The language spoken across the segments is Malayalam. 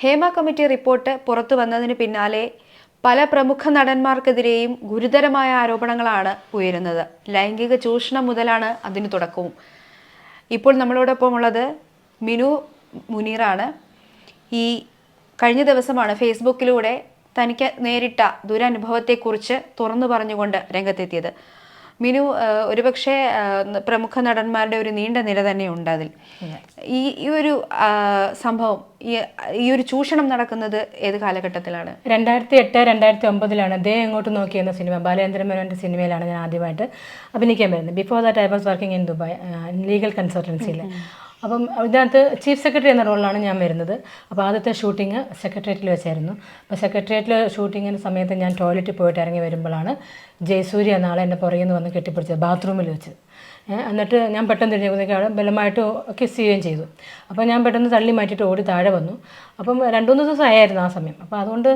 ഹേമ കമ്മിറ്റി റിപ്പോർട്ട് പുറത്തു വന്നതിന് പിന്നാലെ പല പ്രമുഖ നടന്മാർക്കെതിരെയും ഗുരുതരമായ ആരോപണങ്ങളാണ് ഉയരുന്നത്. ലൈംഗിക ചൂഷണം മുതലാണ് അതിന് തുടക്കവും. ഇപ്പോൾ നമ്മളോടൊപ്പം ഉള്ളത് മിനു മുനീറാണ്. ഈ കഴിഞ്ഞ ദിവസമാണ് ഫേസ്ബുക്കിലൂടെ തനിക്ക് നേരിട്ട ദുരനുഭവത്തെക്കുറിച്ച് തുറന്നു പറഞ്ഞുകൊണ്ട് രംഗത്തെത്തിയത്. മിനു ഒരുപക്ഷെ പ്രമുഖ നടന്മാരുടെ ഒരു നീണ്ട നിര തന്നെ ഉണ്ട് അതിൽ. ഈ ഈ ഒരു സംഭവം ഈ ഈ ഒരു ചൂഷണം നടക്കുന്നത് ഏത് കാലഘട്ടത്തിലാണ്? രണ്ടായിരത്തി എട്ട് രണ്ടായിരത്തി ഒമ്പതിലാണ് ദേ എങ്ങോട്ട് നോക്കി എന്ന സിനിമ ബാലേന്ദ്ര മേനോന്റെ സിനിമയിലാണ് ഞാൻ ആദ്യമായിട്ട് അഭിനയിക്കാൻ വരുന്നത്. Before that I was working in Dubai legal കൺസൾട്ടൻസിയിൽ അപ്പം ഇതിനകത്ത് ചീഫ് സെക്രട്ടറി എന്ന റോളിലാണ് ഞാൻ വരുന്നത്. അപ്പോൾ ആദ്യത്തെ ഷൂട്ടിങ് സെക്രട്ടേറിയറ്റിൽ വെച്ചായിരുന്നു. അപ്പോൾ സെക്രട്ടേറിയറ്റിൽ ഷൂട്ടിങ്ങിന് സമയത്ത് ഞാൻ ടോയ്ലറ്റിൽ പോയിട്ട് ഇറങ്ങി വരുമ്പോഴാണ് ജയസൂര്യ നാളെ എന്റെ പുറകിൽ നിന്ന് വന്ന് കെട്ടിപ്പിടിച്ചത് ബാത്റൂമിൽ വെച്ച്. എന്നിട്ട് ഞാൻ പെട്ടെന്ന് തിരിഞ്ഞപ്പോഴത്തേക്ക് അവിടെ ബലമായിട്ട് കിസ് ചെയ്യുകയും ചെയ്തു. അപ്പോൾ ഞാൻ പെട്ടെന്ന് തള്ളി മാറ്റിയിട്ട് ഓടി താഴെ വന്നു. അപ്പം രണ്ട് മൂന്ന് ദിവസം ആയിരുന്നു ആ സമയം. അപ്പോൾ അതുകൊണ്ട്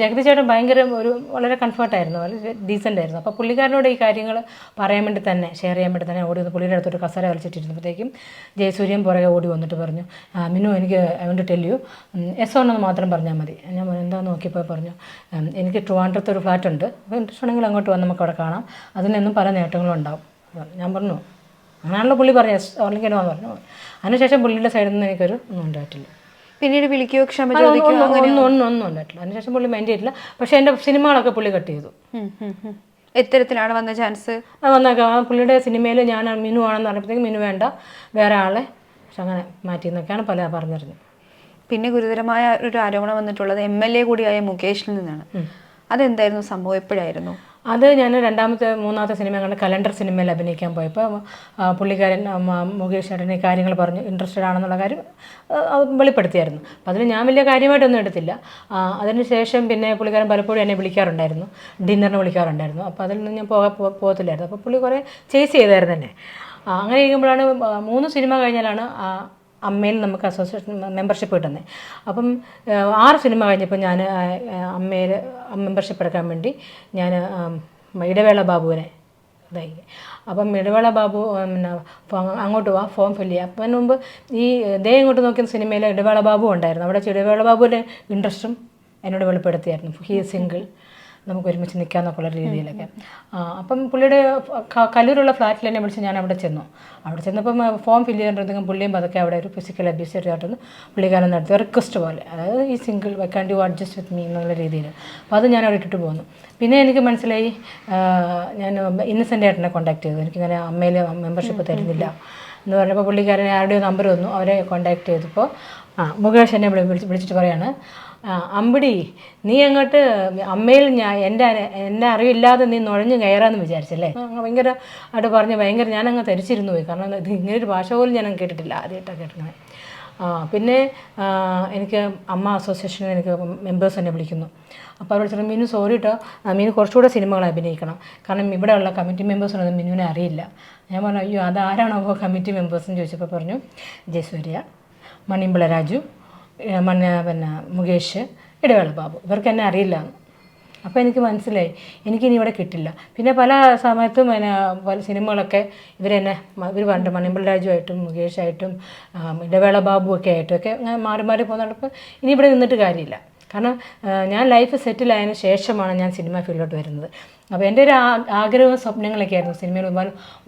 ജഗതി ചേട്ടൻ ഭയങ്കര ഒരു വളരെ കംഫർട്ടായിരുന്നു വളരെ ഡീസന്റ് ആയിരുന്നു. അപ്പോൾ പുള്ളിക്കാരനോട് ഈ കാര്യങ്ങൾ പറയാൻ വേണ്ടി തന്നെ ഷെയർ ചെയ്യാൻ വേണ്ടി തന്നെ ഓടി വന്ന്. പുള്ളിയുടെ അടുത്തൊരു കസര വലിച്ചിട്ടിരുന്നപ്പോഴത്തേക്കും ജയസൂര്യൻ പുറകെ ഓടി വന്നിട്ട് പറഞ്ഞു "ആ, മിനു എനിക്ക് I won't tell you yes ഓണെന്ന് മാത്രം പറഞ്ഞാൽ മതി. ഞാൻ എന്താ? നോക്കിയപ്പോൾ പറഞ്ഞു എനിക്ക് ട്രിവാൻഡ്രത്ത് ഫ്ലാറ്റ് ഉണ്ട്. അപ്പോൾ ഇൻട്രസ്റ്റ് ഉണ്ടെങ്കിൽ അങ്ങോട്ട് വന്ന് നമുക്ക് അവിടെ കാണാം. അതിൽ നിന്നും പല നേട്ടങ്ങളും ഉണ്ടാവും. ഞാൻ പറഞ്ഞു അങ്ങനെയാണല്ലോ പുള്ളി പറഞ്ഞു അല്ലെങ്കിൽ ഓർലിക്കനോ എന്ന് പറഞ്ഞു അതിനുശേഷം പുള്ളിയുടെ സൈഡിൽ നിന്ന് എനിക്കൊരു ഒന്നും ഉണ്ടായിട്ടില്ല. പിന്നീട് വിളിക്കുകയോ ക്ഷമ ചോദിക്കുകയോ ഒന്നും ഒന്നും ഒന്നും ഉണ്ടായിട്ടില്ല. അതിനുശേഷം പുള്ളി മൈൻഡ് ചെയ്തിട്ടില്ല. പക്ഷേ എന്റെ സിനിമകളൊക്കെ പുള്ളി കട്ട് ചെയ്തു. എത്തരത്തിലാണ് വന്ന ചാൻസ്? വന്നേക്കാം. പുള്ളിയുടെ സിനിമയിൽ ഞാൻ മിനു ആണെന്ന് പറഞ്ഞപ്പോഴത്തേക്ക് മിനു വേണ്ട വേറെ ആളെ പക്ഷെ അങ്ങനെ മാറ്റി എന്നൊക്കെയാണ് പല പറഞ്ഞിരുന്നത് പിന്നെ ഗുരുതരമായ ഒരു ആരോപണം വന്നിട്ടുള്ളത് എം എൽ എ കൂടിയായ മുകേഷിൽ നിന്നാണ്. അതെന്തായിരുന്നു സംഭവം? എപ്പോഴായിരുന്നു? അത് ഞാൻ രണ്ടാമത്തെ മൂന്നാമത്തെ സിനിമ കണ്ട കലണ്ടർ സിനിമയിൽ അഭിനയിക്കാൻ പോയപ്പോൾ പുള്ളിക്കാരൻ മുകേഷ് ചേട്ടനെ കാര്യങ്ങൾ പറഞ്ഞു ഇൻട്രസ്റ്റഡ് ആണെന്നുള്ള കാര്യം വെളിപ്പെടുത്തിയായിരുന്നു. അപ്പം അതിന് ഞാൻ വലിയ കാര്യമായിട്ടൊന്നും എടുത്തില്ല. അതിനുശേഷം പിന്നെ പുള്ളിക്കാരൻ പലപ്പോഴും എന്നെ വിളിക്കാറുണ്ടായിരുന്നു. ഡിന്നറിന് വിളിക്കാറുണ്ടായിരുന്നു. അപ്പോൾ അതിൽ നിന്ന് ഞാൻ പോകാൻ പോകത്തില്ലായിരുന്നു. അപ്പോൾ പുള്ളി കുറേ ചേസ് ചെയ്തായിരുന്നു തന്നെ ആ, അങ്ങനെ ഇരിക്കുമ്പോഴാണ് മൂന്ന് സിനിമ കഴിഞ്ഞാലാണ് അമ്മയിൽ നമുക്ക് അസോസിയേഷൻ മെമ്പർഷിപ്പ് കിട്ടുന്നത് അപ്പം ആറ് സിനിമ കഴിഞ്ഞപ്പോൾ ഞാൻ അമ്മയിൽ മെമ്പർഷിപ്പ് എടുക്കാൻ വേണ്ടി ഞാൻ ഇടവേള ബാബുവിനെ ഇതായി അപ്പം ഇടവേള ബാബു പിന്നെ അങ്ങോട്ട് പോവാം ഫോം ഫില്ല് ചെയ്യാം. അപ്പം മുമ്പ് ഈ ദേ ഇങ്ങോട്ട് നോക്കിയ സിനിമയിൽ ഇടവേള ബാബു ഉണ്ടായിരുന്നു. അവിടെ ഇടവേള ബാബുവിന്റെ ഇൻട്രസ്റ്റും എന്നോട് വെളിപ്പെടുത്തിയായിരുന്നു. ഹീ സിംഗിൾ നമുക്ക് ഒരുമിച്ച് നിൽക്കാമെന്നൊക്കെ ഉള്ള രീതിയിലൊക്കെ അപ്പം പുള്ളിയുടെ കല്ലൂരുള്ള ഫ്ലാറ്റിൽ എന്നെ വിളിച്ച് ഞാൻ അവിടെ ചെന്നു. അവിടെ ചെന്നപ്പം ഫോം ഫില്ല് ചെയ്തിട്ടുണ്ടെങ്കിൽ പുള്ളിയും പതുക്കെ അവിടെ ഒരു ഫിസിക്കൽ അബ്യൂസ് ആയിട്ടൊന്ന് പുള്ളിക്കാരൻ നടത്തിയ റിക്വസ്റ്റ് പോലെ. അതായത് ഈ സിംഗിൾ വെക്കാൻ ഡു അഡ്ജസ്റ്റ് വിത്ത് മീ എന്നുള്ള രീതിയിൽ അപ്പോൾ അത് ഞാൻ അവിടെ ഇട്ടിട്ട് പോന്നു. പിന്നെ എനിക്ക് മനസ്സിലായി ഞാൻ ഇന്നസെന്റ് ഏട്ടനെ കോൺടാക്ട് ചെയ്തു. എനിക്കിങ്ങനെ അമ്മയിൽ മെമ്പർഷിപ്പ് തരുന്നില്ല. എന്ന് പറഞ്ഞപ്പോൾ പുള്ളിക്കാരൻ ആരുടെയോ നമ്പർ തന്നു അവരെ കോൺടാക്ട് ചെയ്തപ്പോൾ ആ മുകേഷ് എന്നെ വിളി- വിളിച്ച് വിളിച്ചിട്ട് പറയാണ് അമ്പിടി നീ അങ്ങോട്ട് അമ്മയിൽ ഞാൻ എന്റെ എന്നെ അറിവില്ലാതെ നീ നുഴഞ്ഞു കയറാമെന്ന് വിചാരിച്ചല്ലേ? ഭയങ്കര ആയിട്ട് പറഞ്ഞ് ഭയങ്കര ഞാനങ്ങ് ധരിച്ചിരുന്നു പോയി കാരണം ഇത് ഇങ്ങനൊരു ഭാഷ പോലും ഞാൻ കേട്ടിട്ടില്ല ആദ്യമായിട്ടാണ് കേട്ടിങ്ങനെ ആ, പിന്നെ എനിക്ക് അമ്മ അസോസിയേഷനിൽ എനിക്ക് മെമ്പേഴ്സ് എന്നെ വിളിക്കുന്നു. അപ്പോൾ അവർ ചെറിയ മീനു സോറി കേട്ടോ മീനു കുറച്ചുകൂടെ സിനിമകൾ അഭിനയിക്കണം. കാരണം ഇവിടെയുള്ള കമ്മിറ്റി മെമ്പേഴ്സിനൊന്നും മിനുവിനെ അറിയില്ല. ഞാൻ പറഞ്ഞു അയ്യോ അതാരാണോ കമ്മിറ്റി മെമ്പേഴ്സ് എന്ന് ചോദിച്ചപ്പോൾ പറഞ്ഞു ജയസൂര്യ മണിമ്പിള രാജു മണ്ണ പിന്നെ മുകേഷ് ഇടവേള ബാബു. ഇവർക്ക് എന്നെ അറിയില്ല. അപ്പോൾ എനിക്ക് മനസ്സിലായി. എനിക്കിനി ഇവിടെ കിട്ടില്ല. പിന്നെ പല സമയത്തും പിന്നെ പല സിനിമകളൊക്കെ ഇവരെന്നെ ഇവർ പറഞ്ഞിട്ട് മണിമ്പിൾ രാജുവായിട്ടും മുകേഷായിട്ടും ഇടവേള ബാബു ഒക്കെ ആയിട്ടും ഒക്കെ അങ്ങനെ മാറി മാറി പോകുന്നപ്പോൾ ഇനി ഇവിടെ നിന്നിട്ട് കാര്യമില്ല. കാരണം ഞാൻ ലൈഫ് സെറ്റിലായതിനു ശേഷമാണ് ഞാൻ സിനിമ ഫീൽഡിലോട്ട് വരുന്നത്. അപ്പോൾ എന്റെ ഒരു ആഗ്രഹവും സ്വപ്നങ്ങളൊക്കെ ആയിരുന്നു സിനിമയിൽ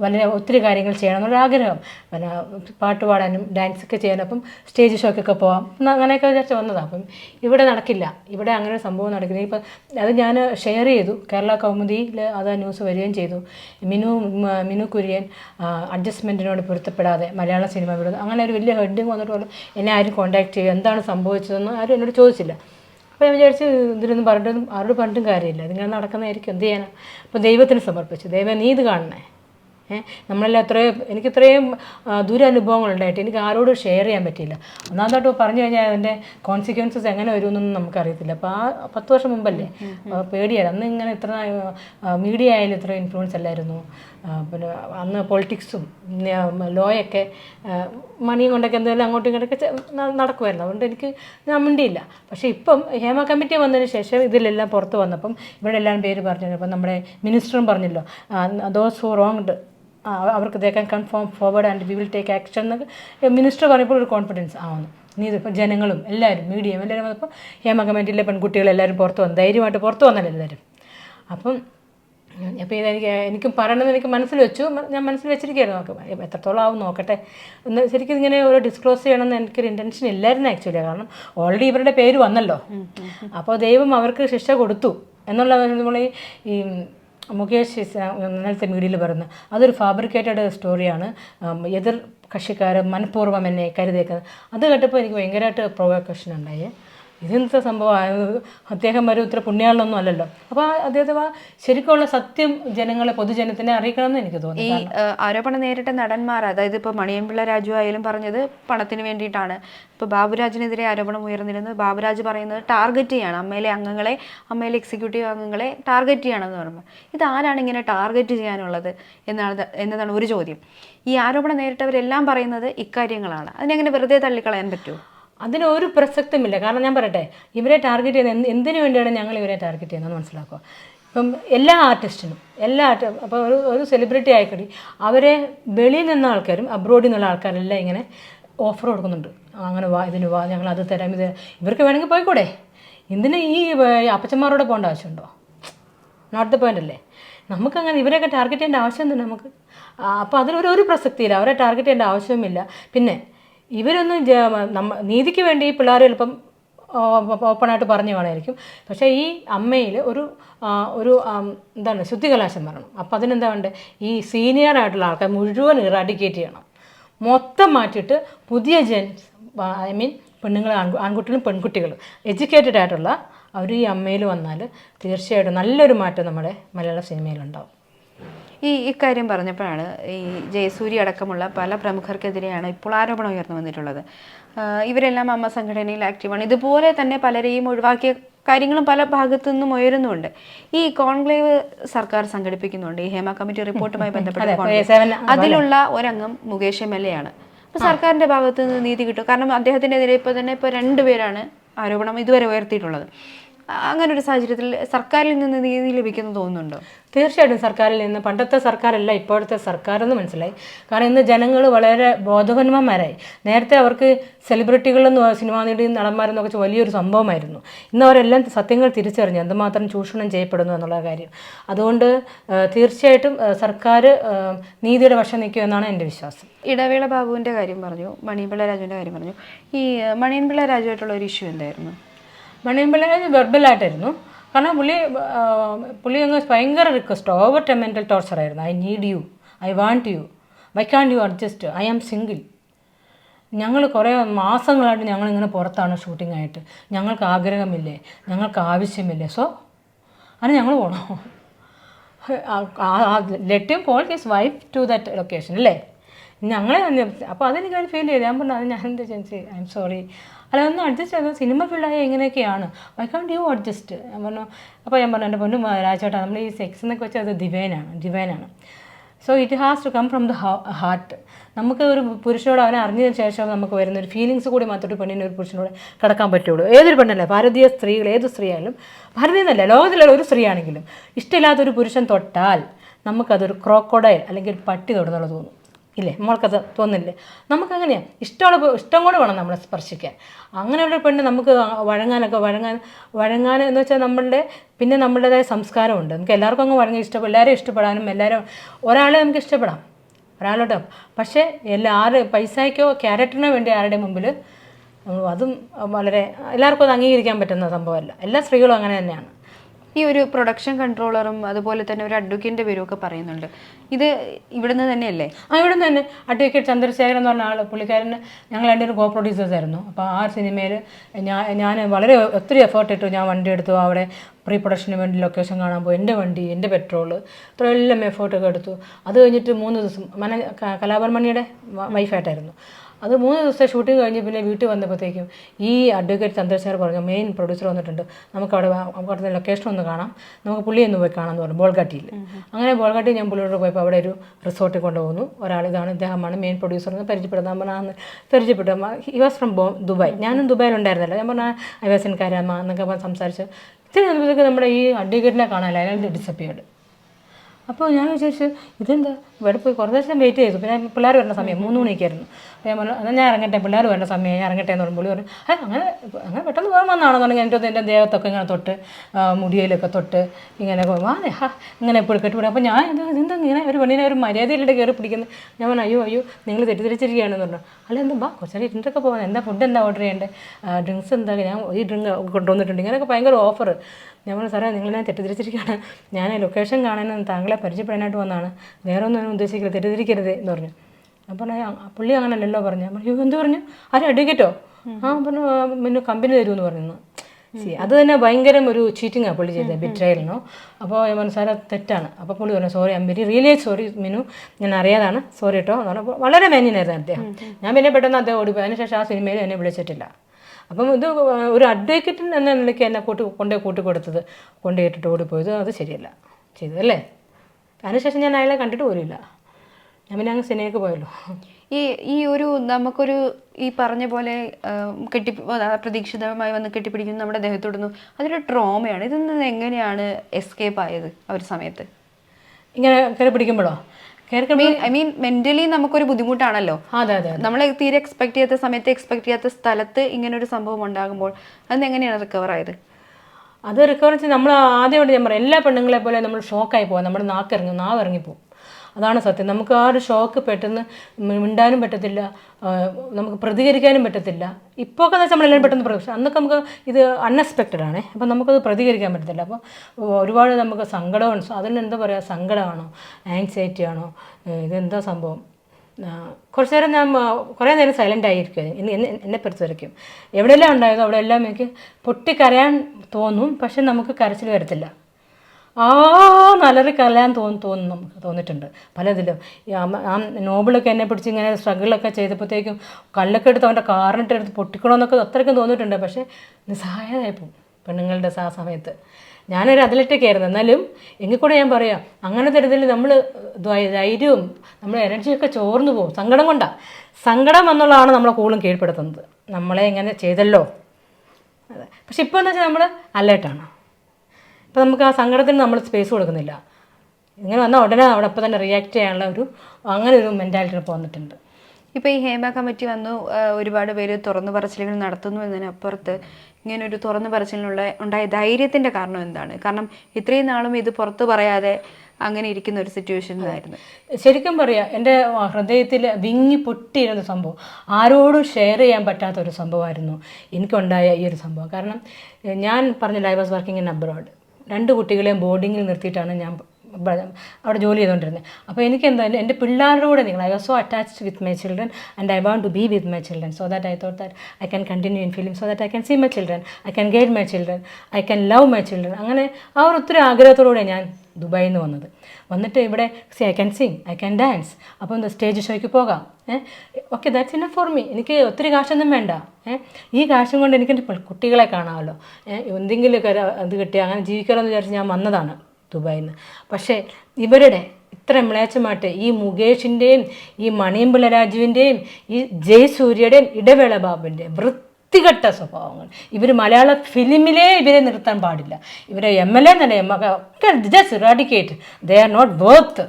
വളരെ ഒത്തിരി കാര്യങ്ങൾ ചെയ്യണം എന്നൊരു ആഗ്രഹം. പിന്നെ പാട്ട് പാടാനും ഡാൻസ് ഒക്കെ ചെയ്യാനും അപ്പം സ്റ്റേജ് ഷോക്കൊക്കെ പോകാം അങ്ങനെയൊക്കെ വിചാരിച്ച് വന്നതാണ് അപ്പം ഇവിടെ നടക്കില്ല. ഇവിടെ അങ്ങനെ ഒരു സംഭവം നടക്കില്ല. ഇപ്പം അത് ഞാൻ ഷെയർ ചെയ്തു. കേരള കൗമുദിയിൽ അത് ന്യൂസ് വരികയും ചെയ്തു. മിനു മിനു കുര്യൻ അഡ്ജസ്റ്റ്മെന്റിനോട് പൊരുത്തപ്പെടാതെ മലയാള സിനിമ വിടുന്നത്. അങ്ങനെ ഒരു വലിയ ഹെഡിങ് വന്നിട്ട് എന്നെ ആരും കോൺടാക്ട് ചെയ്യുക എന്താണ് സംഭവിച്ചതെന്ന് ആരും എന്നോട് ചോദിച്ചില്ല. അപ്പോൾ ഞാൻ വിചാരിച്ച് ഇതിനൊന്നും പറഞ്ഞിട്ടൊന്നും ആരോട് പറഞ്ഞിട്ടും കാര്യമില്ല. ഇതിങ്ങനെ നടക്കുന്നതായിരിക്കും. എന്ത് ചെയ്യാനാ? അപ്പോൾ ദൈവത്തിന് സമർപ്പിച്ചു. ദൈവം നീ ഇത് കാണണേ. നമ്മളെല്ലാം അത്രയും എനിക്ക് ഇത്രയും ഉണ്ടായിട്ട് എനിക്ക് ആരോടും ഷെയർ ചെയ്യാൻ പറ്റിയില്ല. ഒന്നാമതായിട്ട് പറഞ്ഞു കഴിഞ്ഞാൽ അതിന്റെ കോൺസിക്വൻസസ് എങ്ങനെ വരുമെന്നൊന്നും നമുക്കറിയത്തില്ല. അപ്പോൾ ആ പത്ത് വർഷം മുമ്പല്ലേ? പേടിയായിരുന്നു അന്ന് ഇങ്ങനെ ഇത്ര മീഡിയ ആയാലും ഇത്ര ഇൻഫ്ലുവൻസ് അല്ലായിരുന്നു. പിന്നെ അന്ന് പൊളിറ്റിക്സും ലോയൊക്കെ മണിയും കൊണ്ടൊക്കെ എന്തെങ്കിലും അങ്ങോട്ടും ഇങ്ങോട്ടൊക്കെ നടക്കുമായിരുന്നു. അതുകൊണ്ട് എനിക്ക് ഞാൻ മിണ്ടിയില്ല. പക്ഷേ ഇപ്പം ഹേമ കമ്മിറ്റി വന്നതിന് ശേഷം ഇതിലെല്ലാം പുറത്ത് വന്നപ്പം ഇവിടെ എല്ലാം പേര് പറഞ്ഞു. അപ്പം നമ്മുടെ മിനിസ്റ്ററും പറഞ്ഞല്ലോ ദോസ് ഹു റോങ്ഡ് അവർക്ക് they can confirm forward and we will take action എന്നൊക്കെ മിനിസ്റ്റർ പറഞ്ഞപ്പോൾ ഒരു കോൺഫിഡൻസ് ആവുന്നു. നീ ഇപ്പം ജനങ്ങളും എല്ലാവരും മീഡിയയും എല്ലാവരും വന്നപ്പോൾ ഹേമ കമ്മിറ്റിയിലെ പെൺകുട്ടികളെല്ലാവരും പുറത്ത് വന്നു. ധൈര്യമായിട്ട് പുറത്ത് വന്നല്ലോ എല്ലാവരും. അപ്പം അപ്പോൾ ഇതെനിക്ക് എനിക്കും പറയണമെന്ന് എനിക്ക് മനസ്സിൽ വെച്ചു. ഞാൻ മനസ്സിൽ വെച്ചിരിക്കുകയായിരുന്നു. നോക്കാം എത്രത്തോളം ആവും നോക്കട്ടെ. എന്ന് ശരിക്കും ഇങ്ങനെ ഓരോ ഡിസ്ക്ലോസ് ചെയ്യണമെന്ന് എനിക്കൊരു ഇന്റൻഷൻ ഇല്ലായിരുന്നു ആക്ച്വലി കാരണം ഓൾറെഡി ഇവരുടെ പേര് വന്നല്ലോ. അപ്പോൾ ദൈവം അവർക്ക് ശിക്ഷ കൊടുത്തു. എന്നുള്ള നമ്മൾ ഈ മുകേഷ് ഇന്നലത്തെ മീഡിയയിൽ പറയുന്നത് അതൊരു ഫാബ്രിക്കേറ്റഡ് സ്റ്റോറിയാണ് എതിർ കക്ഷിക്കാർ മനഃപൂർവം എന്നെ കരുതേക്കുന്നത് അത് കേട്ടപ്പോൾ എനിക്ക് ഭയങ്കരമായിട്ട് പ്രൊവോക്കേഷൻ ഉണ്ടായി. ഇതെന്താ സംഭവം ആ, അദ്ദേഹം ഒരു ഇത്ര പുണ്യാളൊന്നും അല്ലല്ലോ. അപ്പോൾ അദ്ദേഹത്തെ ശരിക്കുള്ള സത്യം ജനങ്ങളെ പൊതുജനത്തിനെ അറിയിക്കണം എന്ന് എനിക്ക് തോന്നുന്നു ഈ ആരോപണം നേരിട്ട നടന്മാർ അതായത് ഇപ്പോൾ മണിയമ്പിള്ള രാജു ആയാലും പറഞ്ഞത് പണത്തിന് വേണ്ടിയിട്ടാണ്. ഇപ്പോൾ ബാബുരാജിനെതിരെ ആരോപണം ഉയർന്നിരുന്നത് ബാബുരാജ് പറയുന്നത് ടാർഗറ്റ് ചെയ്യാണ്. അമ്മയിലെ അംഗങ്ങളെ അമ്മയിലെ എക്സിക്യൂട്ടീവ് അംഗങ്ങളെ ടാർഗറ്റ് ചെയ്യണമെന്ന് പറയുമ്പോൾ ഇത് ആരാണ് ഇങ്ങനെ ടാർഗറ്റ് ചെയ്യാനുള്ളത് എന്നാണ് എന്നതാണ് ഒരു ചോദ്യം. ഈ ആരോപണം നേരിട്ടവരെല്ലാം പറയുന്നത് ഇക്കാര്യങ്ങളാണ്. അതിനെങ്ങനെ വെറുതെ തള്ളിക്കളയാൻ പറ്റുമോ? അതിന് ഒരു പ്രസക്തമില്ല കാരണം ഞാൻ പറയട്ടെ ഇവരെ ടാർഗറ്റ് ചെയ്യുന്ന എന്ത് എന്തിനു വേണ്ടിയാണ് ഞങ്ങൾ ഇവരെ ടാർഗറ്റ് ചെയ്യുന്നത് മനസ്സിലാക്കുക. ഇപ്പം എല്ലാ ആർട്ടിസ്റ്റിനും എല്ലാ ആർട്ട് അപ്പോൾ ഒരു ഒരു സെലിബ്രിറ്റി ആയിക്കടി അവരെ വെളിയിൽ നിന്ന ആൾക്കാരും അബ്രോഡിൽ നിന്നുള്ള ആൾക്കാരെല്ലാം ഇങ്ങനെ ഓഫർ കൊടുക്കുന്നുണ്ട്. അങ്ങനെ വാ ഇതിന് വാ ഞങ്ങൾ അത് തരാം ഇത് ഇവർക്ക് വേണമെങ്കിൽ പോയിക്കൂടെ? എന്തിന് ഈ അപ്പച്ചന്മാരോടെ അപ്പച്ചന്മാരോട് പോകേണ്ട ആവശ്യമുണ്ടോ? നോട്ട് ദ പോയിന്റ് അല്ലേ? നമുക്കങ്ങനെ ഇവരെയൊക്കെ ടാർഗറ്റ് ചെയ്യേണ്ട ആവശ്യം തന്നെ നമുക്ക്? അപ്പോൾ അതിനൊരു ഒരു പ്രസക്തിയില്ല. അവരെ ടാർഗറ്റ് ചെയ്യേണ്ട ആവശ്യവുമില്ല. പിന്നെ ഇവരൊന്നും നമ്മ നീതിക്ക് വേണ്ടി ഈ പിള്ളേർ ചിലപ്പം ഓപ്പണായിട്ട് പറഞ്ഞു കാണുമായിരിക്കും പക്ഷേ ഈ അമ്മയിൽ ഒരു ഒരു എന്താണ് ശുദ്ധികലാശം വരണം. അപ്പോൾ അതിനെന്താ വേണ്ടത് ഈ സീനിയർ ആയിട്ടുള്ള ആൾക്കാർ മുഴുവൻ ഇറാഡിക്കേറ്റ് ചെയ്യണം. മൊത്തം മാറ്റിയിട്ട് പുതിയ ജെൻസ് ഐ മീൻ പെണ്ണുങ്ങൾ ആൺകു ആൺകുട്ടികളും പെൺകുട്ടികളും എഡ്യൂക്കേറ്റഡ് ആയിട്ടുള്ള അവർ ഈ അമ്മയിൽ വന്നാൽ തീർച്ചയായിട്ടും നല്ലൊരു മാറ്റം നമ്മുടെ മലയാള സിനിമയിലുണ്ടാവും. ഈ ഇക്കാര്യം പറഞ്ഞപ്പോഴാണ് ഈ ജയസൂരി അടക്കമുള്ള പല പ്രമുഖർക്കെതിരെയാണ് ഇപ്പോൾ ആരോപണം ഉയർന്നു വന്നിട്ടുള്ളത്. ഇവരെല്ലാം അമ്മ സംഘടനയിൽ ആക്റ്റീവാണ് ഇതുപോലെ തന്നെ പലരെയും ഒഴിവാക്കിയ കാര്യങ്ങളും പല ഭാഗത്തു നിന്നും ഉയരുന്നുണ്ട്. ഈ കോൺക്ലേവ് സർക്കാർ സംഘടിപ്പിക്കുന്നുണ്ട്. ഈ ഹേമ കമ്മിറ്റി റിപ്പോർട്ടുമായി ബന്ധപ്പെട്ട. അതിലുള്ള ഒരംഗം മുകേഷ് എം എൽ എ ആണ്. അപ്പൊ സർക്കാരിന്റെ ഭാഗത്തു നിന്ന് നീതി കിട്ടും. കാരണം അദ്ദേഹത്തിനെതിരെ ഇപ്പൊ തന്നെ ഇപ്പൊ രണ്ടുപേരാണ് ആരോപണം ഇതുവരെ ഉയർത്തിയിട്ടുള്ളത്. അങ്ങനെ ഒരു സാഹചര്യത്തിൽ സർക്കാരിൽ നിന്ന് നീതി ലഭിക്കുന്നു തോന്നുന്നുണ്ടോ? തീർച്ചയായിട്ടും സർക്കാരിൽ നിന്ന്. പണ്ടത്തെ സർക്കാരല്ല ഇപ്പോഴത്തെ സർക്കാർ എന്ന് മനസ്സിലായി. കാരണം ഇന്ന് ജനങ്ങൾ വളരെ ബോധവന്മാരായി. നേരത്തെ അവർക്ക് സെലിബ്രിറ്റികളെന്ന് സിനിമാ നടിയും നടന്മാരെന്നൊക്കെ വലിയൊരു സംഭവമായിരുന്നു. ഇന്ന് അവരെല്ലാം സത്യങ്ങൾ തിരിച്ചറിഞ്ഞു എന്തുമാത്രം ചൂഷണം ചെയ്യപ്പെടുന്നു എന്നുള്ള കാര്യം. അതുകൊണ്ട് തീർച്ചയായിട്ടും സർക്കാർ നീതിയുടെ വശം നിൽക്കുമെന്നാണ് എന്റെ വിശ്വാസം. ഇടവേള ബാബുവിന്റെ കാര്യം പറഞ്ഞു മണിയൻപിള്ള രാജുവിന്റെ കാര്യം പറഞ്ഞു. ഈ മണിയൻപിള്ള രാജുവായിട്ടുള്ള ഒരു ഇഷ്യൂ എന്തായിരുന്നു? മണിയമ്പിള്ള വെർബലായിട്ടായിരുന്നു കാരണം പുള്ളി പുള്ളി അങ്ങ് ഭയങ്കര request over the mental torture ആയിരുന്നു. I need you I want you why can you adjust I am single ഞങ്ങൾ കുറേ മാസങ്ങളായിട്ട് ഞങ്ങളിങ്ങനെ പുറത്താണ് ഷൂട്ടിംഗ് ആയിട്ട്. ഞങ്ങൾക്ക് ആഗ്രഹമില്ലേ? ഞങ്ങൾക്ക് ആവശ്യമില്ലേ? സോ അങ്ങനെ ഞങ്ങൾ പോകണം let call his wife to that location അല്ലേ? ഞങ്ങളെ അപ്പോൾ അതെനിക്ക് ഫീൽ ചെയ്തു. ഞാൻ പറഞ്ഞു അത് ഞാൻ എന്താ ചേച്ചി ഐ എം സോറി അല്ല ഒന്ന് അഡ്ജസ്റ്റ് ചെയ്തത് സിനിമ ഫീൽഡായ എങ്ങനെയൊക്കെയാണ്? ഐ കാണ്ട് യു അഡ്ജസ്റ്റ് ഞാൻ പറഞ്ഞു അപ്പോൾ ഞാൻ പറഞ്ഞു എന്റെ പൊന്നും രാജേട്ടാ നമ്മൾ ഈ സെക്സ് എന്നൊക്കെ വെച്ചാൽ അത് ഡിവൈനാണ് ഡിവൈനാണ് so it has to come from the heart നമുക്ക് ഒരു പുരുഷനോട് അവനെ അറിഞ്ഞതിന് ശേഷം നമുക്ക് വരുന്ന ഒരു ഫീലിങ്സ് കൂടി മാത്രമേ പെണ്ണിനെ ഒരു പുരുഷനോട് കിടക്കാൻ പറ്റുള്ളൂ. ഏതൊരു പെണ്ണല്ലേ? ഭാരതീയ സ്ത്രീകൾ ഏത് സ്ത്രീ ആയാലും ഭാരതീയ എന്നല്ല ലോകത്തിലുള്ള ഒരു സ്ത്രീ ആണെങ്കിലും ഇഷ്ടമില്ലാത്തൊരു പുരുഷൻ തൊട്ടാൽ നമുക്കതൊരു ക്രോക്കോഡൈൽ അല്ലെങ്കിൽ പട്ടി തൊടുന്നുള്ള തോന്നും. ഇല്ലേ? നമ്മൾക്കത് തോന്നില്ലേ? നമുക്കങ്ങനെയാണ് ഇഷ്ടമുള്ള ഇഷ്ടം കൂടെ വേണം നമ്മളെ സ്പർശിക്കാൻ. അങ്ങനെയുള്ള പെണ്ണ് നമുക്ക് വഴങ്ങാനൊക്കെ വഴങ്ങാൻ വഴങ്ങാൻ എന്ന് വെച്ചാൽ നമ്മളുടെ പിന്നെ നമ്മളുടേതായ സംസ്കാരമുണ്ട്. നമുക്ക് എല്ലാവർക്കും അങ്ങ് വഴങ്ങി ഇഷ്ടപ്പെടും. എല്ലാവരും ഇഷ്ടപ്പെടാനും എല്ലാവരും ഒരാളെ നമുക്ക് ഇഷ്ടപ്പെടാം. ഒരാളോട്ട് പക്ഷേ എല്ലാ ആറ് പൈസയ്ക്കോ ക്യാരക്ടറിനോ വേണ്ടി ആരുടെ മുമ്പിൽ അതും വളരെ എല്ലാവർക്കും അത് അംഗീകരിക്കാൻ പറ്റുന്ന സംഭവമല്ല. എല്ലാ സ്ത്രീകളും അങ്ങനെ തന്നെയാണ്. ഈ ഒരു പ്രൊഡക്ഷൻ കൺട്രോളറും അതുപോലെ തന്നെ ഒരു അഡ്വക്കേറ്റിന്റെ പേരും ഒക്കെ പറയുന്നുണ്ട്. ഇത് ഇവിടുന്ന് തന്നെയല്ലേ? ആ ഇവിടെ തന്നെ. അഡ്വക്കേറ്റ് ചന്ദ്രശേഖരൻ എന്ന് പറഞ്ഞ ആൾ പുള്ളിക്കാരന് ഞങ്ങൾ രണ്ടുപേരും കോ പ്രൊഡ്യൂസേഴ്സ് ആയിരുന്നു. അപ്പോൾ ആ സിനിമയിൽ ഞാൻ ഞാൻ വളരെ ഒത്തിരി എഫേർട്ട് ഇട്ടു. ഞാൻ വണ്ടി എടുത്തു. അവിടെ പ്രീ പ്രൊഡക്ഷന് വേണ്ടി ലൊക്കേഷൻ കാണാൻ പോയി. എന്റെ വണ്ടി എന്റെ പെട്രോൾ ഇത്രയെല്ലാം എഫേർട്ടൊക്കെ എടുത്തു. അത് കഴിഞ്ഞിട്ട് മൂന്ന് ദിവസം മന കലാപരമണിയുടെ വൈഫായിട്ടായിരുന്നു അത് മൂന്ന് ദിവസത്തെ ഷൂട്ടിംഗ് കഴിഞ്ഞ് പിന്നെ വീട്ടിൽ വന്നപ്പോഴത്തേക്കും ഈ അഡ്വക്കേറ്റ് ചന്ദ്രശേഖർ പറഞ്ഞു മെയിൻ പ്രൊഡ്യൂസർ വന്നിട്ടുണ്ട്. നമുക്ക് അവിടെ അവിടുത്തെ ലൊക്കേഷൻ ഒന്ന് കാണാം. നമുക്ക് പുള്ളി ഒന്ന് പോയി കാണാമെന്ന് പറഞ്ഞു ബോൾഗാട്ടിയിൽ അങ്ങനെ ബോൾഗാട്ടി ഞാൻ പുള്ളിയോട് പോയപ്പോൾ അവിടെ ഒരു റിസോർട്ടിൽ കൊണ്ടുപോകുന്നു. ഒരാൾ ഇതാണ് ഇദ്ദേഹമാണ് മെയിൻ പ്രൊഡ്യൂസർ എന്ന് പരിചയപ്പെടുന്ന പറഞ്ഞാൽ പരിചയപ്പെട്ടു ഹി വാസ് ഫ്രം ബോ ദുബായ് ഞാനും ദുബായിൽ ഉണ്ടായിരുന്നല്ലോ ഞാൻ പറഞ്ഞാൽ ഐ വാസ് ഇൻ കരാമ എന്നൊക്കെ പറഞ്ഞ് സംസാരിച്ച് ഇത്തിരി നമുക്ക് നമ്മുടെ ഈ അഡ്വക്കേറ്റിനെ കാണാനില്ല അയാൾ ഡിസപ്പിയർഡ് അപ്പോൾ ഞാൻ വിചാരിച്ചു ഇതെന്താ? ഇവിടെ പോയി കുറച്ച് ദിവസം വെയിറ്റ് ചെയ്തു. പിന്നെ പിള്ളേർ വരുന്ന സമയം മൂന്ന് മണിക്കായിരുന്നു അപ്പോൾ ഞാൻ പറഞ്ഞു എന്നാൽ ഞാൻ ഇറങ്ങട്ടെ പിള്ളേർ വരുന്ന സമയം ഞാൻ ഇറങ്ങട്ടെ എന്ന് പറയുമ്പോൾ പറഞ്ഞു "ഏ, അങ്ങനെ അങ്ങനെ പെട്ടെന്ന് പോകാൻ വന്നാണെന്നുണ്ടെങ്കിൽ എന്റെ എന്റെ ദേഹത്തൊക്കെ ഇങ്ങനെ തൊട്ട് മുടിയിലൊക്കെ തൊട്ട് ഇങ്ങനെ വാ ഹാ ഇങ്ങനെ എപ്പോഴും കെട്ടിവിടും അപ്പോൾ ഞാൻ എന്താ ഇതെന്താ ഇങ്ങനെ ഒരു പെണ്ണിനെ ഒരു മര്യാദയിലിട്ട് കയറി പിടിക്കുന്നത്? ഞാൻ പറഞ്ഞു അയ്യോ അയ്യോ നിങ്ങൾ തെറ്റിദ്ധരിച്ചിരിക്കുകയാണെന്ന് പറഞ്ഞു. അല്ല എന്താ ബാ കുറച്ച് ഇരുന്നിട്ടൊക്കെ പോകാൻ എന്താ ഫുഡ് എന്താ ഓർഡർ ചെയ്യേണ്ടത്? ഡ്രിങ്ക്സ് എന്താ? ഞാൻ ഈ ഡ്രിങ്ക് കൊണ്ടുവന്നിട്ടുണ്ട്. ഇങ്ങനെയൊക്കെ ഭയങ്കര ഓഫർ ഞാൻ പറഞ്ഞു സാറേ നിങ്ങളെ തെറ്റിദ്ധരിച്ചിരിക്കുകയാണ്. ഞാൻ ലൊക്കേഷൻ കാണാനും താങ്കളെ പരിചയപ്പെടാനായിട്ട് വന്നതാണ്. വേറെ ഒന്നും ഉദ്ദേശിക്കില്ല തെറ്റിദ്ധരിക്കരുത് എന്ന് പറഞ്ഞു. അപ്പം പറഞ്ഞു പുള്ളി അങ്ങനല്ലല്ലോ പറഞ്ഞു. "അയ്യോ, എന്ത് പറഞ്ഞു? ആരും അഡ്വക്കേറ്റോ? ആ പറഞ്ഞു "ആ, പിന്നെ കമ്പനി എന്ന് പറഞ്ഞു സി അത് തന്നെ ഭയങ്കരം ഒരു ചീറ്റിംഗ് ആണ് പുള്ളി ചെയ്തത് ബിട്രയലിനോ അപ്പോൾ ഞാൻ പറഞ്ഞു സാറേ തെറ്റാണ്. അപ്പോൾ പുള്ളി പറഞ്ഞു sorry I'm very really sorry Minu. ഞാൻ അറിയാതാണ്. സോറി കേട്ടോ എന്ന് പറഞ്ഞപ്പോൾ വളരെ മാന്യനായിരുന്നു അദ്ദേഹം. ഞാൻ പിന്നെ പെട്ടെന്ന് അദ്ദേഹം ഓടിപ്പോയി. അതിനുശേഷം ആ സിനിമയിൽ എന്നെ വിളിച്ചിട്ടില്ല. അപ്പം ഇത് ഒരു അഡ്വക്കേറ്റിന് എന്ന നിലയ്ക്ക് എന്നെ കൂട്ടി കൊണ്ടേ കൂട്ടി കൊടുത്തത്. കൊണ്ടുപോയിട്ടിട്ട് ഓടിപ്പോയത്. അത് ശരിയല്ല. ചെയ്തു അല്ലേ? അതിനുശേഷം ഞാൻ അയാളെ കണ്ടിട്ട് പോലുമില്ല. ഞാൻ പിന്നെ അങ്ങ് സിനിമയ്ക്ക് പോയല്ലോ. ഈ ഈ ഒരു നമുക്കൊരു ഈ പറഞ്ഞ പോലെ കെട്ടി പ്രതീക്ഷിതമായി വന്ന് കെട്ടിപ്പിടിക്കുന്നു നമ്മുടെ ദേഹത്തോടുന്നു അതൊരു ട്രോമയാണ് ഇതിൽ നിന്ന് എങ്ങനെയാണ് എസ്കേപ്പ് ആയത് ആ ഒരു സമയത്ത്? ഇങ്ങനെ കയറി പിടിക്കുമ്പോഴോ ഐ മീൻ മെന്റലി നമുക്കൊരു ബുദ്ധിമുട്ടാണല്ലോ. അതെ അതെ നമ്മൾ തീരെ എക്സ്പെക്ട് ചെയ്യാത്ത സമയത്ത് എക്സ്പെക്ട് ചെയ്യാത്ത സ്ഥലത്ത് ഇങ്ങനെ ഒരു സംഭവം ഉണ്ടാകുമ്പോൾ അത് എങ്ങനെയാണ് റിക്കവർ ആയത്? അത് റിക്കവർ ചെയ്ത് നമ്മൾ ആദ്യമായിട്ട് ഞാൻ പറയാം എല്ലാ പെണ്ണുങ്ങളെ പോലെ നമ്മൾ ഷോക്കായി പോകാം നമ്മുടെ നാക്ക് ഇറങ്ങി നാവ് ഇറങ്ങിപ്പോവും അതാണ് സത്യം. നമുക്ക് ആ ഒരു ഷോക്ക് പെട്ടെന്ന് മിണ്ടാനും പറ്റത്തില്ല നമുക്ക് പ്രതികരിക്കാനും പറ്റത്തില്ല. ഇപ്പോൾ ഒക്കെ നമ്മളെല്ലാം പെട്ടെന്ന് പ്രതി അന്നൊക്കെ നമുക്ക് ഇത് അൺഎക്സ്പെക്റ്റഡ് ആണ്. അപ്പം നമുക്കത് പ്രതികരിക്കാൻ പറ്റത്തില്ല. അപ്പോൾ ഒരുപാട് നമുക്ക് സങ്കടമാണ് അതിന് എന്താ പറയുക സങ്കടമാണോ? ആങ്സൈറ്റി ആണോ? ഇതെന്താ സംഭവം? കുറച്ച് നേരം ഞാൻ കുറേ നേരം സൈലന്റ് ആയിരിക്കും എന്നെ എന്നെ പരിസരയ്ക്കും. എവിടെയെല്ലാം ഉണ്ടായതോ അവിടെ എല്ലാം എനിക്ക് പൊട്ടിക്കരയാൻ തോന്നും പക്ഷെ നമുക്ക് കരച്ചിൽ വരത്തില്ല. ആ നല്ലൊരു കലയാൻ തോന്നും തോന്നും നമുക്ക് തോന്നിയിട്ടുണ്ട്. പലതിലും. ആ നോബിളൊക്കെ എന്നെ പിടിച്ച് ഇങ്ങനെ സ്ട്രഗിളൊക്കെ ചെയ്തപ്പോഴത്തേക്കും കല്ലൊക്കെ എടുത്ത് അവന്റെ കാറിനിട്ട് എടുത്ത് പൊട്ടിക്കണമെന്നൊക്കെ അത്രയ്ക്കും തോന്നിയിട്ടുണ്ട്. പക്ഷേ നിസ്സഹായതായി പോകും പെണ്ണുങ്ങളുടെ ആ സമയത്ത്. ഞാനൊരു ആയിരുന്നു എന്നാലും എങ്കിൽ കൂടെ ഞാൻ പറയാം അങ്ങനത്തെ ഇതിൽ നമ്മൾ ധൈര്യവും നമ്മുടെ എനർജിയൊക്കെ ചോർന്നു പോകും. സങ്കടം കൊണ്ടാണ് സങ്കടം എന്നുള്ളതാണ് നമ്മളെ കൂടുതലും കീഴ്പ്പെടുത്തുന്നത്. നമ്മളെ ഇങ്ങനെ ചെയ്തല്ലോ. അതെ. പക്ഷെ ഇപ്പോൾ എന്ന് വെച്ചാൽ നമ്മൾ അലേർട്ടാണ്. ഇപ്പോൾ നമുക്ക് ആ സങ്കടത്തിന് നമ്മൾ സ്പേസ് കൊടുക്കുന്നില്ല. ഇങ്ങനെ വന്നാൽ ഉടനെ അവിടെ അപ്പം തന്നെ റിയാക്ട് ചെയ്യാനുള്ള ഒരു അങ്ങനെ ഒരു മെന്റാലിറ്റി ഇപ്പോൾ വന്നിട്ടുണ്ട്. ഇപ്പോൾ ഈ ഹേമ കമ്മിറ്റി വന്നു ഒരുപാട് പേര് തുറന്നു പറച്ചിലുകൾ നടത്തുന്നു എന്നതിനപ്പുറത്ത് ഇങ്ങനെ ഒരു തുറന്നു പറച്ചിലിനുള്ള ഉണ്ടായ ധൈര്യത്തിന്റെ കാരണം എന്താണ്? കാരണം ഇത്രയും നാളും ഇത് പുറത്തു പറയാതെ അങ്ങനെ ഇരിക്കുന്ന ഒരു സിറ്റുവേഷനിലായിരുന്നു ശരിക്കും പറയാം എന്റെ ഹൃദയത്തിൽ വിങ്ങി പൊട്ടിയിരുന്ന സംഭവം ആരോടും ഷെയർ ചെയ്യാൻ പറ്റാത്ത ഒരു സംഭവമായിരുന്നു എനിക്കുണ്ടായ ഈ ഒരു സംഭവം. കാരണം ഞാൻ പറഞ്ഞില്ല I was working in abroad രണ്ട് കുട്ടികളെയും ബോർഡിങ്ങിൽ നിർത്തിയിട്ടാണ് ഞാൻ അവിടെ ജോലി ചെയ്തുകൊണ്ടിരുന്നത് അപ്പോൾ എനിക്ക് എന്തായാലും എന്റെ പിള്ളേരുടെ കൂടെ നിങ്ങൾ I was so attached with my children and I want to be with my children so that I thought that I can continue in film so that I can see my children I can guide my children I can love my children അങ്ങനെ ആ ഒരു ഒത്തിരി ആഗ്രഹത്തോടുകൂടെ ഞാൻ ദുബായിൽ നിന്ന് വന്നത്. വന്നിട്ട് ഇവിടെ see I can sing I can dance അപ്പോൾ എന്താ സ്റ്റേജ് ഷോയ്ക്ക് പോകാം. Okay that's enough for me എനിക്ക് ഒത്തിരി കാശൊന്നും വേണ്ട. ഈ കാശും കൊണ്ട് എനിക്ക് എന്റെ കുട്ടികളെ കാണാമല്ലോ. എന്തെങ്കിലുമൊക്കെ ഒരു ഇത് കിട്ടി അങ്ങനെ ജീവിക്കാമെന്ന് വിചാരിച്ച് ഞാൻ വന്നതാണ് ദുബായിൽ നിന്ന്. പക്ഷേ ഇവരുടെ ഇത്ര മ്ലേച്ഛമായിട്ട് ഈ മുകേഷിന്റെയും ഈ മണിയമ്പിള്ള രാജുവിന്റെയും ഈ ജയസൂര്യയുടെയും ഇടവേള ബാബുവിന്റെയും വൃത്തികെട്ട സ്വഭാവങ്ങൾ. ഇവർ മലയാള ഫിലിമിലേ ഇവരെ നിർത്താൻ പാടില്ല. ഇവരെ എം എൽ എ തന്നെ ഒക്കെ just eradicate they are not worth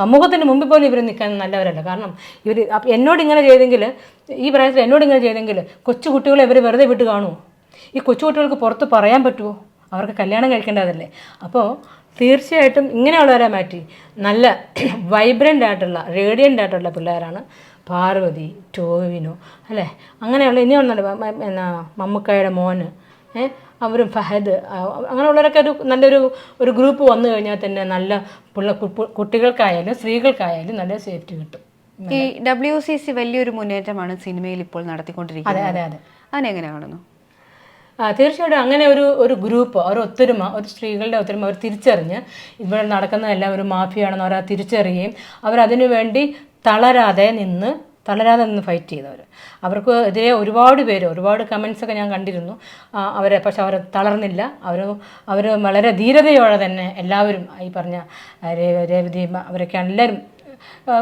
സമൂഹത്തിന് മുമ്പിൽ പോലും ഇവർ നിൽക്കാൻ നല്ലവരല്ല. കാരണം ഇവർ എന്നോട് ഇങ്ങനെ ചെയ്തെങ്കിൽ ഈ പ്രായത്തിൽ എന്നോട് ഇങ്ങനെ ചെയ്തെങ്കിൽ കൊച്ചു കുട്ടികളെ ഇവർ വെറുതെ വിട്ട് കാണുമോ ഈ കൊച്ചു കുട്ടികൾക്ക് പുറത്ത് പറയാൻ പറ്റുമോ അവർക്ക് കല്യാണം കഴിക്കേണ്ടതല്ലേ? അപ്പോൾ തീർച്ചയായിട്ടും ഇങ്ങനെയുള്ളവരെ മാറ്റി നല്ല വൈബ്രന്റ് ആയിട്ടുള്ള റേഡിയന്റ് ആയിട്ടുള്ള പിള്ളേരാണ് പാർവതി ടോവിനോ അല്ലേ? അങ്ങനെയുള്ള ഇനി ഒന്നല്ല എന്നാ മമ്മൂക്കായുടെ മോന് ഏ? അവരും ഫഹദ് അങ്ങനെയുള്ളവരൊക്കെ ഒരു നല്ലൊരു ഒരു ഗ്രൂപ്പ് വന്നു കഴിഞ്ഞാൽ തന്നെ നല്ല പിള്ള കുട്ടികൾക്കായാലും സ്ത്രീകൾക്കായാലും നല്ല സേഫ്റ്റി കിട്ടും. ഈ ഡബ്ല്യു സി സി വലിയൊരു മുന്നേറ്റമാണ് സിനിമയിൽ ഇപ്പോൾ അതെ അതെ അതെ അതെ. അതിനെങ്ങനെ കാണുന്നു? ആ തീർച്ചയായിട്ടും അങ്ങനെ ഒരു ഒരു ഗ്രൂപ്പ് ഒരു ഒത്തൊരുമ ഒരു സ്ത്രീകളുടെ ഒത്തൊരുമ അവർ തിരിച്ചറിഞ്ഞ് ഇവിടെ നടക്കുന്നതെല്ലാം ഒരു മാഫിയാണെന്ന് അവർ തിരിച്ചറിയുകയും അവരതിനു വേണ്ടി തളരാതെ നിന്ന് തളരാതെ നിന്ന് ഫൈറ്റ് ചെയ്തവർ അവർക്ക് എതിരെ ഒരുപാട് പേര് ഒരുപാട് കമൻസ് ഒക്കെ ഞാൻ കണ്ടിരുന്നു. അവരെ പക്ഷെ അവർ തളർന്നില്ല. അവർ അവർ വളരെ ധീരതയോടെ തന്നെ എല്ലാവരും ഈ പറഞ്ഞ രേ- രേവതി അവരൊക്കെ അവരൊക്കെയാണ് എല്ലാവരും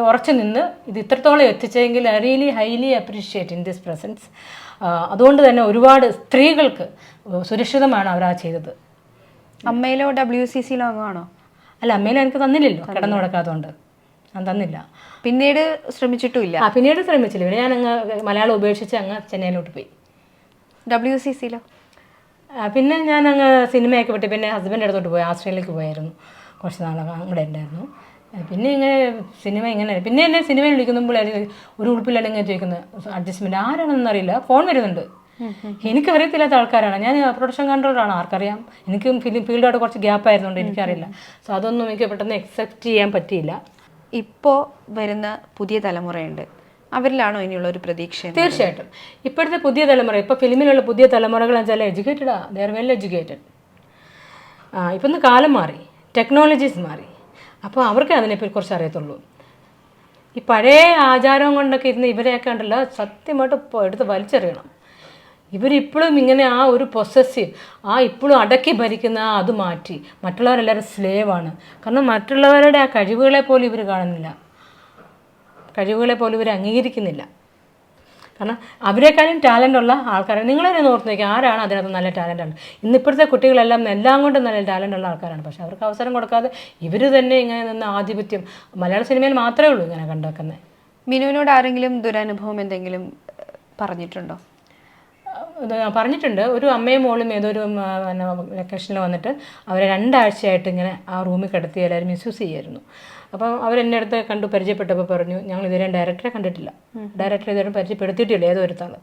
ഉറച്ചു നിന്ന് ഇത് ഇത്രത്തോളം എത്തിച്ചെങ്കിൽ I really highly appreciate in this presence. അതുകൊണ്ട് തന്നെ ഒരുപാട് സ്ത്രീകൾക്ക് സുരക്ഷിതമാണ് അവർ ആ ചെയ്തത്. അമ്മയിലോ ഡബ്ല്യു സി സിയിലോ അങ്ങാണോ അല്ല അമ്മയിലോ എനിക്ക് തന്നില്ലല്ലോ കിടന്നു കിടക്കാത്തതുകൊണ്ട് തന്നില്ല. പിന്നീട് ശ്രമിച്ചിട്ടുമില്ല. ആ പിന്നീട് ശ്രമിച്ചില്ല. പിന്നെ ഞാൻ അങ്ങ് മലയാളം ഉപേക്ഷിച്ച് അങ്ങ് ചെന്നൈയിലോട്ട് പോയി. ഡബ്ല്യു സി സിയിലോ പിന്നെ ഞാൻ അങ്ങ് സിനിമയൊക്കെ വിട്ട് പിന്നെ ഹസ്ബൻഡ് അടുത്തോട്ട് പോയി. ആസ്ട്രേലിയക്ക് പോയായിരുന്നു. കുറച്ച് നാളൊക്കെ അങ്ങോട്ട് ഉണ്ടായിരുന്നു. പിന്നെ ഇങ്ങനെ സിനിമ ഇങ്ങനെ പിന്നെ എന്നെ സിനിമയിൽ വിളിക്കുമ്പോൾ ഒരു ഉടുപ്പിലാണ് ഇങ്ങനെ ചോദിക്കുന്നത് അഡ്ജസ്റ്റ്മെന്റ് ആരാണെന്ന് അറിയില്ല. ഫോൺ വരുന്നുണ്ട്. എനിക്ക് അറിയത്തില്ലാത്ത ആൾക്കാരാണ്. ഞാൻ പ്രൊഡക്ഷൻ കൺട്രോളറാണ് ആർക്കറിയാം? എനിക്കും ഫിലിം ഫീൽഡോട് കുറച്ച് ഗ്യാപ്പ് ആയിരുന്നുകൊണ്ട് എനിക്കറിയില്ല. സോ അതൊന്നും എനിക്ക് പെട്ടെന്ന് എക്സെപ്റ്റ് ചെയ്യാൻ പറ്റിയില്ല. ഇപ്പോൾ വരുന്ന പുതിയ തലമുറയുണ്ട്. അവരിലാണോ ഇനിയുള്ള ഒരു പ്രതീക്ഷ തീർച്ചയായിട്ടും. ഇപ്പോഴത്തെ പുതിയ തലമുറ ഇപ്പോൾ ഫിലിമിലുള്ള പുതിയ തലമുറകൾ വെച്ചാൽ എഡ്യൂക്കേറ്റഡാ ദേ ആർ വെൽ എഡ്യൂക്കേറ്റഡ് ഇപ്പം ഇന്ന് കാലം മാറി. ടെക്നോളജീസ് മാറി. അപ്പോൾ അവർക്ക് അതിനെപ്പറ്റി കുറച്ച് അറിയത്തുള്ളൂ. ഈ പഴയ ആചാരം കൊണ്ടൊക്കെ ഇരുന്ന് ഇവരെയൊക്കെ ഉണ്ടല്ലോ സത്യമായിട്ട് എടുത്ത് വലിച്ചെറിയണം. ഇവരിപ്പോഴും ഇങ്ങനെ ആ ഒരു പൊസസീവ് ആ ഇപ്പോഴും അടക്കി ഭരിക്കുന്ന ആ അത് മാറ്റി. മറ്റുള്ളവരെല്ലാവരും സ്ലേവാണ് കാരണം മറ്റുള്ളവരുടെ ആ കഴിവുകളെ പോലും ഇവർ കാണുന്നില്ല. കഴിവുകളെ പോലും ഇവർ അംഗീകരിക്കുന്നില്ല. കാരണം അവരെക്കാളും ടാലന്റ് ഉള്ള ആൾക്കാരാണ് നിങ്ങളെ ഒന്ന് ഓർത്ത് നോക്കുക ആരാണ് അതിനകത്ത് നല്ല ടാലന്റ് ഇന്നിപ്പോഴത്തെ ഇന്ന് കുട്ടികളെല്ലാം എല്ലാം കൊണ്ടും നല്ല ടാലന്റ് ഉള്ള ആൾക്കാരാണ്. പക്ഷേ അവർക്ക് അവസരം കൊടുക്കാതെ ഇവർ തന്നെ ഇങ്ങനെ നിന്ന് ആധിപത്യം മലയാള സിനിമയിൽ മാത്രമേ ഉള്ളൂ ഇങ്ങനെ കണ്ടാക്കുന്നത് മിനുവിനോട് ആരെങ്കിലും ദുരനുഭവം എന്തെങ്കിലും പറഞ്ഞിട്ടുണ്ടോ? പറഞ്ഞിട്ടുണ്ട്. ഒരു അമ്മയും മോളും ഒരു വെക്കേഷനിൽ വന്നിട്ട് അവരെ രണ്ടാഴ്ചയായിട്ട് ഇങ്ങനെ ആ റൂമിൽ കിടത്തി എല്ലാവരും മിസ്യൂസ് ചെയ്യായിരുന്നു. അപ്പം അവരെന്നെ അടുത്ത് കണ്ടു പരിചയപ്പെട്ടപ്പോൾ പറഞ്ഞു ഞങ്ങൾ ഇതുവരെ ഡയറക്ടറെ കണ്ടിട്ടില്ല. ഡയറക്ടറെ ഇതുവരെ പരിചയപ്പെടുത്തിയിട്ടില്ല ഏതോ ഒരുത്താൾ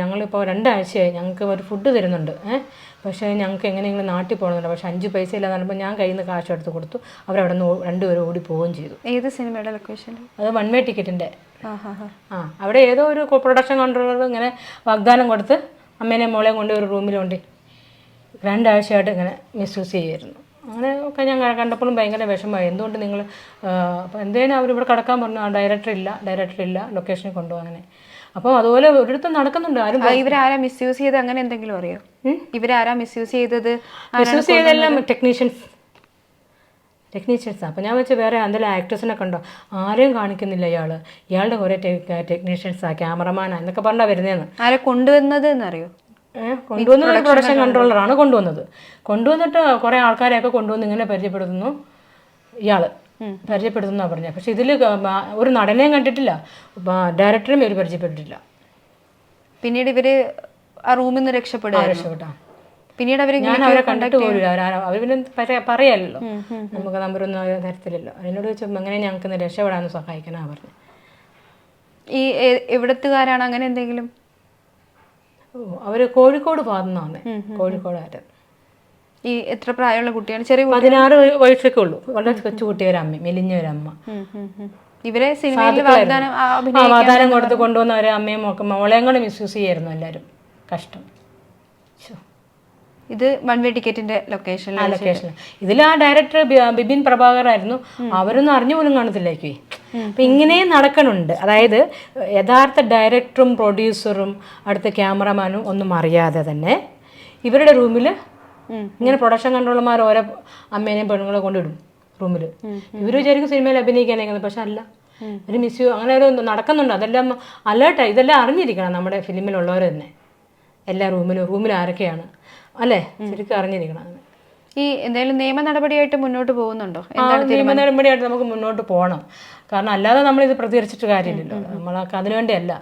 ഞങ്ങളിപ്പോൾ രണ്ടാഴ്ചയായി ഞങ്ങൾക്ക് ഒരു ഫുഡ് തരുന്നുണ്ട്. ഏഹ് പക്ഷേ ഞങ്ങൾക്ക് എങ്ങനെയെങ്കിലും നാട്ടിൽ പോകണമെന്നുണ്ട് പക്ഷേ അഞ്ച് പൈസ ഇല്ലാന്ന് പറഞ്ഞപ്പോൾ ഞാൻ കയ്യിൽ നിന്ന് കാശ് എടുത്ത് കൊടുത്തു. അവരവിടെ നിന്ന് രണ്ടുപേരും ഓടി പോവുകയും ചെയ്തു. ഏത് സിനിമയുടെ ലൊക്കേഷൻ അത് വൺ വേ ടിക്കറ്റിന്റെ. ആ അവിടെ ഏതോ ഒരു പ്രൊഡക്ഷൻ കൺട്രോളർ ഇങ്ങനെ വാഗ്ദാനം കൊടുത്ത് അമ്മേനെ മോളെയും കൊണ്ട് ഒരു റൂമിലുണ്ട്. രണ്ടാഴ്ചയായിട്ട് ഇങ്ങനെ മിസ്യൂസ് ചെയ്യുമായിരുന്നു അങ്ങനെ ഒക്കെ ഞാൻ കണ്ടപ്പോഴും ഭയങ്കര വിഷമമായി. എന്തുകൊണ്ട് നിങ്ങൾ അപ്പോൾ എന്തേലും അവരിവിടെ ഇവിടെ കിടക്കാൻ പറഞ്ഞു ആ ഡയറക്ടർ ഇല്ല ഡയറക്ടർ ഇല്ല ലൊക്കേഷനിൽ കൊണ്ടുപോകും അങ്ങനെ. അപ്പോൾ അതുപോലെ ഒരിടത്തും നടക്കുന്നുണ്ട്. ആരും ഇവരാരാ മിസ്യൂസ് ചെയ്ത് അങ്ങനെ എന്തെങ്കിലും അറിയോ? ഇവരാരാ മിസ്യൂസ് ചെയ്തത്? മിസ്യൂസ് ചെയ്തെല്ലാം ടെക്നീഷ്യൻസ് ടെക്നീഷ്യൻസാണ് അപ്പോൾ ഞാൻ വെച്ച് വേറെ എന്തെങ്കിലും ആക്ട്രസിനെ കണ്ടോ? ആരെയും കാണിക്കുന്നില്ല ഇയാൾ ഇയാളുടെ കുറേ ആ ക്യാമറമാനാണ് എന്നൊക്കെ പറഞ്ഞാൽ വരുന്നതെന്ന് ആരെ കൊണ്ടുവന്നത് എന്നറിയോ? കൊണ്ടുവന്നത് പ്രൊഡക്ഷൻ കൺട്രോളറാണ് കൊണ്ടുവന്നത്. കൊണ്ടുവന്നിട്ട് കുറേ ആൾക്കാരെയൊക്കെ കൊണ്ടുവന്ന് ഇങ്ങനെ പരിചയപ്പെടുത്തുന്നു. ഇയാൾ പരിചയപ്പെടുത്തുന്ന പറഞ്ഞത് പക്ഷെ ഇതിൽ ഒരു നടനെയും കണ്ടിട്ടില്ല. ഡയറക്ടറും ഇവർ പരിചയപ്പെട്ടിട്ടില്ല. പിന്നീട് ഇവർ ആ റൂമിൽ നിന്ന് രക്ഷപ്പെടുക രക്ഷപ്പെട്ടാ. പിന്നീട് അവരെ ഞാൻ അവരെ കണ്ടിട്ട് പോലും അവർ പിന്നെ നമുക്ക് പറയാലല്ലോ നമുക്ക് നമ്പറൊന്നും തരത്തില്ലല്ലോ. അതിനോട് ചോദിച്ചപ്പോൾ അങ്ങനെ ഞങ്ങൾക്ക് രക്ഷപ്പെടാൻ സഹായിക്കണ പറഞ്ഞു. ഈ എവിടത്തുകാരാണ്? അങ്ങനെ എന്തെങ്കിലും? അവർ കോഴിക്കോട് ഭാഗത്തുനിന്നാണ്. കോഴിക്കോടായിട്ട് ഈ എത്ര പ്രായമുള്ള കുട്ടിയാണ്? ചെറിയ പതിനാറ് വയസ്സൊക്കെ ഉള്ളൂ. വളരെ കൊച്ചു കുട്ടിയൊരമ്മ മെലിഞ്ഞ ഒരമ്മ. ഇവരെ സിനിമയിൽ വാഗ്ദാനം കൊടുത്ത് കൊണ്ടുവന്ന ഒരു അമ്മയും മോളെയും കൂടെ മിസ്യൂസ് ചെയ്യായിരുന്നു എല്ലാവരും കഷ്ടം. ഇത് വൺ വേ ടിക്കറ്റിന്റെ ലൊക്കേഷൻ ഇതിൽ ആ ഡയറക്ടർ ബിബിൻ പ്രഭാകർ ആയിരുന്നു അവരൊന്നും അറിഞ്ഞു പോലും കാണത്തില്ലേക്ക് അപ്പൊ ഇങ്ങനെയും നടക്കണുണ്ട്. അതായത് യഥാർത്ഥ ഡയറക്ടറും പ്രൊഡ്യൂസറും അടുത്ത ക്യാമറമാനും ഒന്നും അറിയാതെ തന്നെ ഇവരുടെ റൂമിൽ ഇങ്ങനെ പ്രൊഡക്ഷൻ കൺട്രോളർമാർ ഓരോ അമ്മേനെയും പെണ്ണുങ്ങളെ കൊണ്ടിടും റൂമിൽ ഇവർ വിചാരിക്കും സിനിമയിൽ അഭിനയിക്കാനേക്കുന്നത് പക്ഷെ അല്ല. ഒരു മിസ്യൂ അങ്ങനെ ഒരു നടക്കുന്നുണ്ട്. അതെല്ലാം അലേർട്ടായി ഇതെല്ലാം അറിഞ്ഞിരിക്കണം നമ്മുടെ ഫിലിമിലുള്ളവർ തന്നെ. എല്ലാ റൂമിലും റൂമിൽ ആരൊക്കെയാണ്? അല്ലേ? ശരിക്കും അറിഞ്ഞിരിക്കണം അങ്ങനെ. ഈ എന്തെങ്കിലും നിയമ നടപടിയായിട്ട് മുന്നോട്ട് പോകുന്നുണ്ടോ? നിയമ നടപടിയായിട്ട് നമുക്ക് മുന്നോട്ട് പോകണം കാരണം അല്ലാതെ നമ്മൾ ഇത് പ്രതികരിച്ചിട്ട് കാര്യമില്ലല്ലോ. നമ്മളൊക്കെ അതിനുവേണ്ടിയല്ല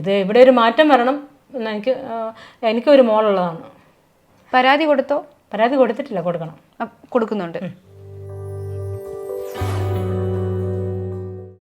ഇത് ഇവിടെ ഒരു മാറ്റം വരണം എനിക്ക് എനിക്കൊരു മോളുള്ളതാണ്. പരാതി കൊടുത്തോ? പരാതി കൊടുത്തിട്ടില്ല കൊടുക്കണം. കൊടുക്കുന്നുണ്ട്.